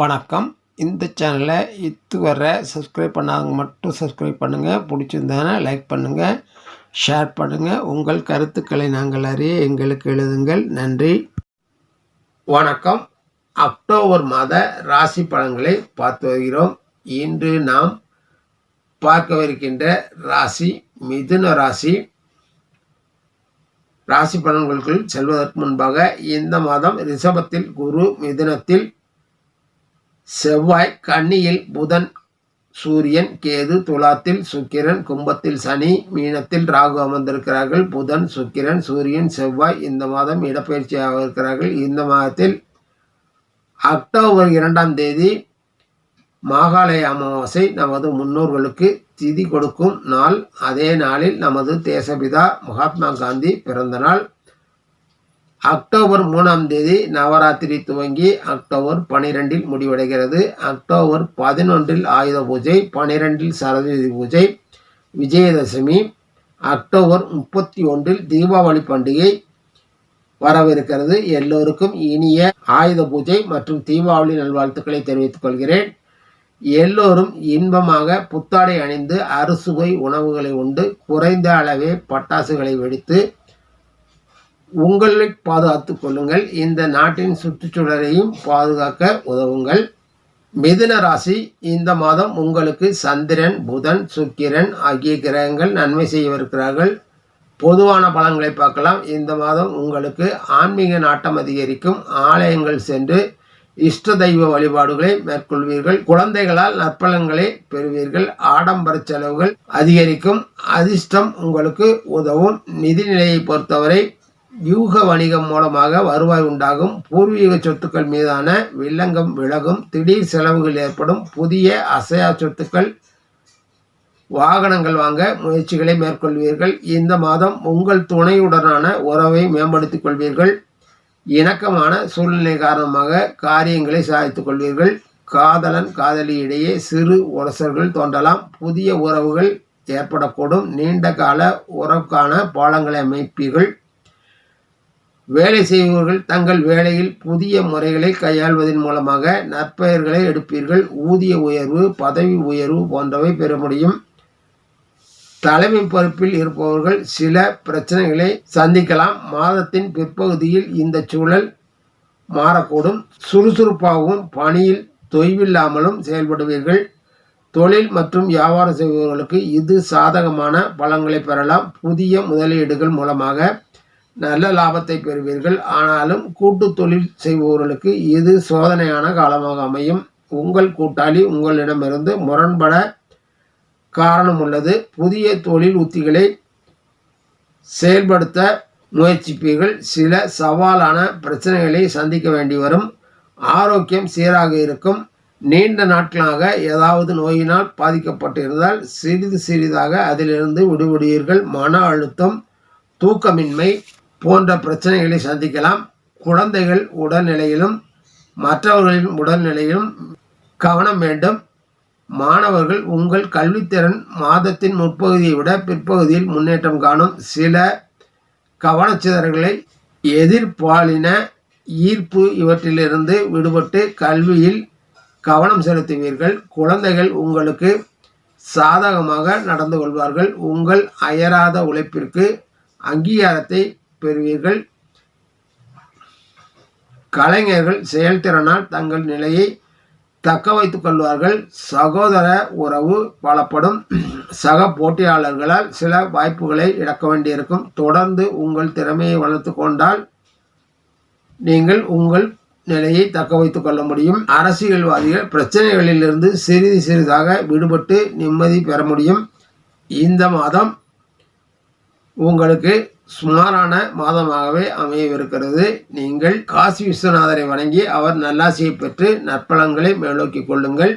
வணக்கம். இந்த சேனலை இதுவரை சப்ஸ்கிரைப் பண்ணாதவங்க மட்டும் சப்ஸ்கிரைப் பண்ணுங்கள் பிடிச்சிருந்தானா லைக் பண்ணுங்கள் ஷேர் பண்ணுங்கள் உங்கள் கருத்துக்களை நாங்கள் அறிய எங்களுக்கு எழுதுங்கள். நன்றி. வணக்கம். அக்டோபர் மாத ராசி பலன்களை பார்த்து வருகிறோம். இன்று நாம் பார்க்கவிருக்கின்ற ராசி மிதுன ராசி. ராசி பலன்களுக்குள் செல்வதற்கு முன்பாக இந்த மாதம் ரிஷபத்தில் குரு மிதுனத்தில் செவ்வாய் கன்னியில் புதன் சூரியன் கேது துலாத்தில் சுக்கிரன் கும்பத்தில் சனி மீனத்தில் ராகு அமர்ந்திருக்கிறார்கள். புதன் சுக்கிரன் சூரியன் செவ்வாய் இந்த மாதம் இடப்பெயர்ச்சியாக இருக்கிறார்கள். இந்த மாதத்தில் அக்டோபர் இரண்டாம் தேதி மாகாளய அமாவாசை நமது முன்னோர்களுக்கு திதி கொடுக்கும் நாள். அதே நாளில் நமது தேசபிதா மகாத்மா காந்தி பிறந்த நாள். அக்டோபர் மூணாம் தேதி நவராத்திரி துவங்கி அக்டோபர் பனிரெண்டில் முடிவடைகிறது. அக்டோபர் பதினொன்றில் ஆயுத பூஜை பனிரெண்டில் சரஸ்வதி பூஜை விஜயதசமி அக்டோபர் முப்பத்தி ஒன்றில் தீபாவளி பண்டிகை வரவிருக்கிறது. எல்லோருக்கும் இனிய ஆயுத பூஜை மற்றும் தீபாவளி நல்வாழ்த்துக்களை தெரிவித்துக் கொள்கிறேன். எல்லோரும் இன்பமாக புத்தாடை அணிந்து அறுசுவை உணவுகளை உண்டு குறைந்த அளவே பட்டாசுகளை வெடித்து உங்களை பாதுகாத்துக் கொள்ளுங்கள். இந்த நாட்டின் சுற்றுச்சூழலையும் பாதுகாக்க உதவுங்கள். மிதுன ராசி இந்த மாதம் உங்களுக்கு சந்திரன் புதன் சுக்கிரன் ஆகிய கிரகங்கள் நன்மை செய்யவிருக்கிறார்கள். பொதுவான பலன்களை பார்க்கலாம். இந்த மாதம் உங்களுக்கு ஆன்மீக நாட்டம் அதிகரிக்கும். ஆலயங்கள் சென்று இஷ்ட தெய்வ வழிபாடுகளை மேற்கொள்வீர்கள். குழந்தைகளால் நற்பலன்களை பெறுவீர்கள். ஆடம்பர செலவுகள் அதிகரிக்கும். அதிர்ஷ்டம் உங்களுக்கு உதவும். நிதிநிலையை பொறுத்தவரை யூக வணிகம் மூலமாக வருவாய் உண்டாகும். பூர்வீக சொத்துக்கள் மீதான வில்லங்கம் விலகும். திடீர் செலவுகள் ஏற்படும். புதிய அசையா சொத்துக்கள் வாகனங்கள் வாங்க முயற்சிகளை மேற்கொள்வீர்கள். இந்த மாதம் உங்கள் துணையுடனான உறவை மேம்படுத்திக் கொள்வீர்கள். இணக்கமான சூழ்நிலை காரணமாக காரியங்களை சாதித்துக் கொள்வீர்கள். காதலன் காதலி இடையே சிறு உரசல்கள் தோன்றலாம். புதிய உறவுகள் ஏற்படக்கூடும். நீண்ட கால உறவுக்கான பாலங்களை அமைப்பீர்கள். வேலை செய்பவர்கள் தங்கள் வேலையில் புதிய முறைகளை கையாள்வதன் மூலமாக நற்பெயர்களை எடுப்பீர்கள். ஊதிய உயர்வு பதவி உயர்வு போன்றவை பெற முடியும். தலைமை பொறுப்பில் இருப்பவர்கள் சில பிரச்சனைகளை சந்திக்கலாம். மாதத்தின் பிற்பகுதியில் இந்த சூழல் மாறக்கூடும். சுறுசுறுப்பாகவும் பணியில் தொய்வில்லாமலும் செயல்படுவீர்கள். தொழில் மற்றும் வியாபாரம் செய்பவர்களுக்கு இது சாதகமான பலன்களை பெறலாம். புதிய முதலீடுகள் மூலமாக நல்ல லாபத்தை பெறுவீர்கள். ஆனாலும் கூட்டு தொழில் செய்பவர்களுக்கு இது சோதனையான காலமாக அமையும். உங்கள் கூட்டாளி உங்களிடமிருந்து முரண்பட காரணம் உள்ளது புதிய தொழில் உத்திகளை செயல்படுத்த முயற்சிப்பீர்கள். சில சவாலான பிரச்சனைகளை சந்திக்க வேண்டி வரும். ஆரோக்கியம் சீராக இருக்கும். நீண்ட நாட்களாக ஏதாவது நோயினால் பாதிக்கப்பட்டிருந்தால் சிறிது சிறிதாக அதிலிருந்து விடுபடுவீர்கள். மன அழுத்தம் தூக்கமின்மை போன்ற பிரச்சனைகளை சந்திக்கலாம். குழந்தைகள் உடல்நிலையிலும் மற்றவர்களின் உடல்நிலையிலும் கவனம் வேண்டும். மாணவர்கள் உங்கள் கல்வித்திறன் மாதத்தின் முற்பகுதியை விட பிற்பகுதியில் முன்னேற்றம் காணும். சில கவனச்சிதறல்களை எதிர்பாலின ஈர்ப்பு இவற்றிலிருந்து விடுபட்டு கல்வியில் கவனம் செலுத்துவீர்கள். குழந்தைகள் உங்களுக்கு சாதகமாக நடந்து கொள்வார்கள். உங்கள் அயராத உழைப்பிற்கு அங்கீகாரத்தை பெறுவீர்கள். கலைஞர்கள் செயல்திறனால் தங்கள் நிலையை தக்க வைத்துக் கொள்வார்கள். சகோதர உறவு பலப்படும் சக போட்டியாளர்களால் சில வாய்ப்புகளை இழக்க வேண்டியிருக்கும். தொடர்ந்து உங்கள் திறமையை வளர்த்து கொண்டால் நீங்கள் உங்கள் நிலையை தக்க வைத்துக் கொள்ள முடியும். அரசியல்வாதிகள் பிரச்சனைகளிலிருந்து சிறிது சிறிதாக விடுபட்டு நிம்மதி பெற முடியும். இந்த மாதம் உங்களுக்கு சுமாரான மாதமாகவே அமையவிருக்கிறது. நீங்கள் காசி விஸ்வநாதரை வணங்கி அவர் நல்லாசியை பெற்று நற்பலன்களை மேலோக்கிக் கொள்ளுங்கள்.